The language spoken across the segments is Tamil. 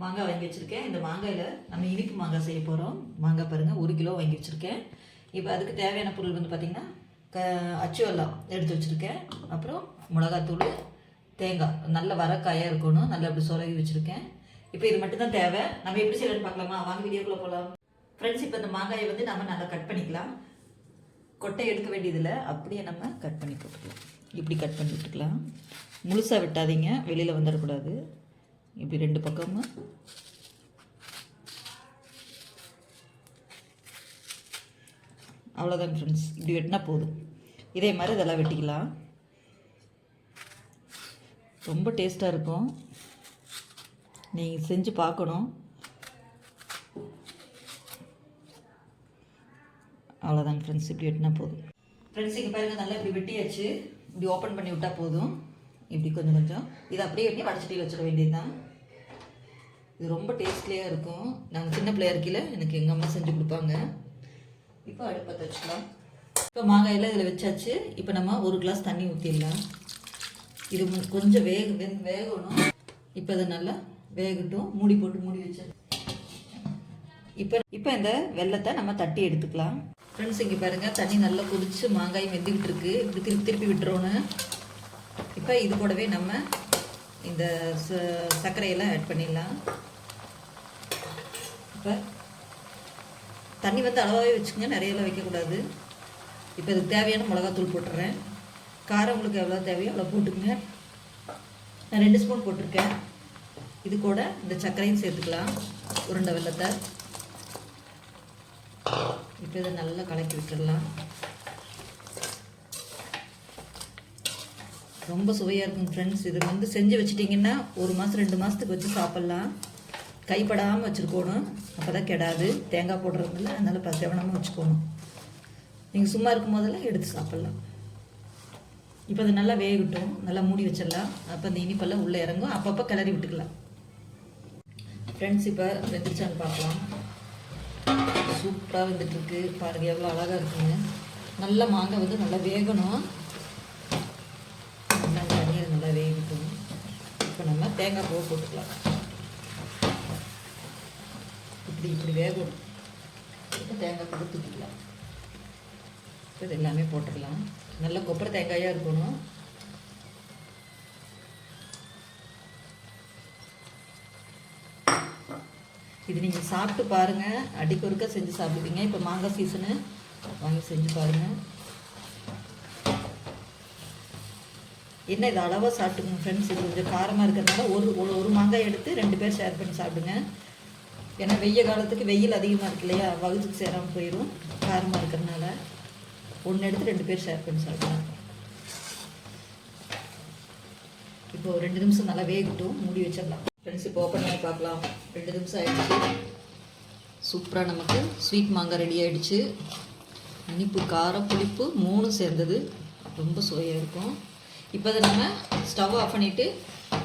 மாங்காய் வாங்கி வச்சுருக்கேன். இந்த மாங்காயில் நம்ம இனிப்பு மாங்காய் செய்ய போகிறோம் மாங்காய் பாருங்கள் ஒரு கிலோ வாங்கி வச்சுருக்கேன். இப்போ அதுக்கு தேவையான பொருள் வந்து பார்த்திங்கன்னா க அச்சுவெல்லாம் எடுத்து வச்சுருக்கேன். அப்புறம் மிளகாத்தூள் தேங்காய். நல்ல வரக்காயாக இருக்கணும். நல்லா அப்படி சொலகி வச்சுருக்கேன். இப்போ இது மட்டும் தான் தேவை. நம்ம எப்படி செய்யலாம்னு பார்க்கலாமா? வாங்க வீடியோக்குள்ளே போகலாம் ஃப்ரெண்ட்ஸ் இப்போ இந்த மாங்காயை வந்து நம்ம நல்லா கட் பண்ணிக்கலாம். கொட்டை எடுக்க வேண்டியதில்லை. அப்படியே நம்ம கட் பண்ணி போட்டுக்கலாம். இப்படி கட் பண்ணி விட்டுக்கலாம். முழுசாக விட்டாதீங்க. வெளியில் வந்துடக்கூடாது. இப்படி ரெண்டு பக்கமும் அவ்வளோதான் ஃப்ரெண்ட்ஸ் இப்படி வெட்டினா போதும். இதே மாதிரி இதெல்லாம் வெட்டிக்கலாம். ரொம்ப டேஸ்ட்டாக இருக்கும். நீங்கள் செஞ்சு பார்க்கணும். அவ்வளோதாங்க ஃப்ரெண்ட்ஸ் இப்படி வெட்டினா போதும். ஃப்ரெண்ட்ஸ் இங்கே பாருங்கள் நல்லா இப்படி வெட்டியாச்சு. இப்படி ஓப்பன் பண்ணி விட்டால் போதும். இப்படி கொஞ்சம் கொஞ்சம். இதை அப்படியே வெட்டி வடச்சட்டியில் வச்சிட வேண்டியது தான் இது ரொம்ப டேஸ்ட்லியாக இருக்கும். நாங்கள் சின்ன பிள்ளையா இருக்கையில் எனக்கு எங்கள் அம்மா செஞ்சு கொடுப்பாங்க. இப்போ அடுப்பை வச்சுக்கலாம் இப்போ மாங்காயெல்லாம் இதில் வச்சாச்சு. இப்போ நம்ம ஒரு கிளாஸ் தண்ணி ஊற்றிடலாம் இது கொஞ்சம் வேக வெந் வேகணும். இப்போ அதை நல்லா வேகட்டும். மூடி போட்டு மூடி வச்சு இப்போ இப்போ இந்த வெள்ளத்தை நம்ம தட்டி எடுத்துக்கலாம். ஃப்ரெண்ட்ஸ் இங்கே பாருங்கள் தண்ணி நல்லா கொதிச்சு மாங்காய் வெந்துக்கிட்டு இருக்கு. இப்படி திருப்பி திருப்பி விட்டுறோன்னு. இப்போ இது கூடவே நம்ம இந்த ச- சர்க்கரையெல்லாம் ஆட் பண்ணிடலாம். இப்போ தண்ணி வந்து அளவாகவே வச்சுக்கோங்க நிறையெல்லாம் வைக்கக்கூடாது. இப்போ இதுக்கு தேவையான மிளகாத்தூள் போட்டுறேன். காரம் உங்களுக்கு எவ்வளோ தேவையோ அவ்வளோ போட்டுக்கங்க. நான் ரெண்டு ஸ்பூன் போட்டிருக்கேன். இது கூட இந்த சர்க்கரையும் சேர்த்துக்கலாம். உருண்டை வெள்ளத்தை இப்போ இதை நல்லா கலக்கி விட்டுடலாம். ரொம்ப சுவையாக இருக்கும் ஃப்ரெண்ட்ஸ் இது வந்து செஞ்சு வச்சிட்டிங்கன்னா ஒரு மாதம் ரெண்டு மாதத்துக்கு வச்சு சாப்பிட்லாம். கைப்படாமல் வச்சுருக்கணும். அப்போ தான் கெடாது. தேங்காய் போடுறதில்ல அதனால் ப கவனமாக வச்சுக்கணும். நீங்கள் சும்மா இருக்கும் போதெல்லாம் எடுத்து சாப்பிட்லாம். இப்போ அது நல்லா வேகட்டும். நல்லா மூடி வச்சிடலாம். அப்போ அந்த இனிப்பெல்லாம் உள்ளே இறங்கும். அப்பப்போ கிளறி விட்டுக்கலாம். ஃப்ரெண்ட்ஸ் இப்போ வெந்துருச்சான்னு பார்க்கலாம். சூப்பராக வந்துட்டுருக்கு. பாருங்கள் எவ்வளோ அழகாக இருக்குங்க. நல்ல மாங்காய் வந்து நல்லா வேகணும் நல்லா தண்ணீர் நல்லா வேகட்டும் இப்போ நம்ம தேங்காய் பூ போட்டுக்கலாம். இப்படி இப்படி வேகணும் இப்போ தேங்காய் பூ தூக்கிக்கலாம். இது எல்லாமே போட்டுடலாம் நல்ல கொப்பரை தேங்காயாக இருக்கணும். இது நீங்கள் சாப்பிட்டு பாருங்கள் அடிக்கொருக்க செஞ்சு சாப்பிடுவீங்க. இப்போ மாங்காய் சீசனு வாங்கி செஞ்சு பாருங்கள் என்ன இது அளவாக சாப்பிட்டுங்க ஃப்ரெண்ட்ஸ் இது கொஞ்சம் காரமாக இருக்கிறதுனால ஒரு ஒரு ஒரு மாங்காய் எடுத்து ரெண்டு பேர் ஷேர் பண்ணி சாப்பிடுங்க. ஏன்னா வெய்ய காலத்துக்கு வெயில் அதிகமாக இருக்கு இல்லையா? வகுத்துக்கு சேராமல் போயிடும் காரமாக இருக்கிறதுனால ஒன்று எடுத்து ரெண்டு பேர் ஷேர் பண்ணி சாப்பிடுங்க இப்போ ரெண்டு நிமிஷம் நல்லா வேகட்டும். மூடி வச்சிடலாம். ஃப்ரெண்ட்ஸ் இப்போ ஓப்பன் பண்ணி பார்க்கலாம். ரெண்டு நிமிஷம் ஆயிடுச்சு. சூப்பராக நமக்கு ஸ்வீட் மாங்காய் ரெடி ஆயிடுச்சு. இனிப்பு காரம் புளிப்பு மூணும் சேர்ந்தது. ரொம்ப சுவையாக இருக்கும். இப்போ அதை நம்ம ஸ்டவ் ஆஃப் பண்ணிவிட்டு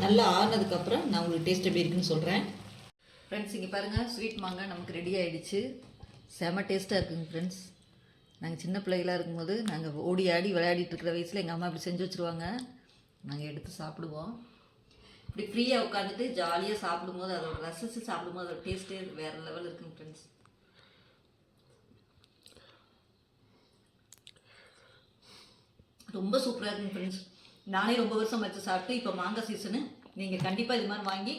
நல்லா ஆறினதுக்கப்புறம் நான் உங்களுக்கு டேஸ்ட் எப்படி இருக்குன்னு சொல்கிறேன் ஃப்ரெண்ட்ஸ் இங்கே பாருங்கள் ஸ்வீட் மாங்காய் நமக்கு ரெடி ஆகிடுச்சு செம டேஸ்ட்டாக இருக்குங்க ஃப்ரெண்ட்ஸ் நாங்கள் சின்ன பிள்ளைகளாக இருக்கும்போது நாங்கள் ஓடி ஆடி விளையாடிட்டு இருக்கிற வயசில் எங்கள் அம்மா இப்படி செஞ்சு வச்சுருவாங்க. நாங்கள் எடுத்து சாப்பிடுவோம். இப்படி ஃப்ரீயாக உட்காந்துட்டு ஜாலியாக சாப்பிடும்போது அதோட ரசித்து சாப்பிடும்போது அதோட டேஸ்ட்டே வேறு லெவல் இருக்குங்க ஃப்ரெண்ட்ஸ் ரொம்ப சூப்பராக இருக்குங்க ஃப்ரெண்ட்ஸ் நானே ரொம்ப வருஷம் வச்சு சாப்பிட்டு இப்போ மாங்காய் சீசனு நீங்கள் கண்டிப்பாக இது மாதிரி வாங்கி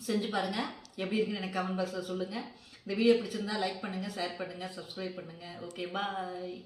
செஞ்சு பாருங்கள் எப்படி இருக்குன்னு எனக்கு கமெண்ட் பாக்ஸில் சொல்லுங்கள் இந்த வீடியோ பிடிச்சிருந்தா லைக் பண்ணுங்கள் ஷேர் பண்ணுங்கள் சப்ஸ்கிரைப் பண்ணுங்கள் ஓகே பாய்